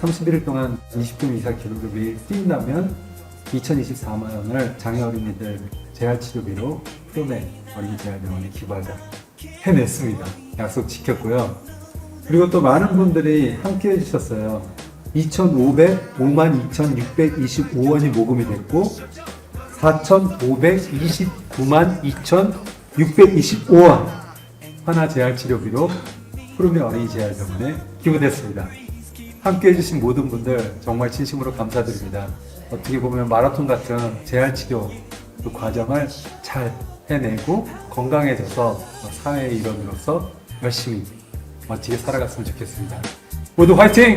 11일 동안 20분 이상 기록을 매일 뛴다면 2024만 원을 장애 어린이들 재활 치료비로 프로맨 어린이 재활병원에 기부하자 해냈습니다. 약속 지켰고요. 그리고 또 많은 분들이 함께 해주셨어요. 2,500, 52,625원이 모금이 됐고 4,529만 2,625원 하나 재활 치료비로 푸르메 어린이 재활병원에 기부됐습니다. 함께 해주신 모든 분들 정말 진심으로 감사드립니다. 어떻게 보면 마라톤 같은 재활 치료 그 과정을 잘 해내고 건강해져서 사회의 일원으로서 열심히 멋지게 살아갔으면 좋겠습니다. 모두 화이팅!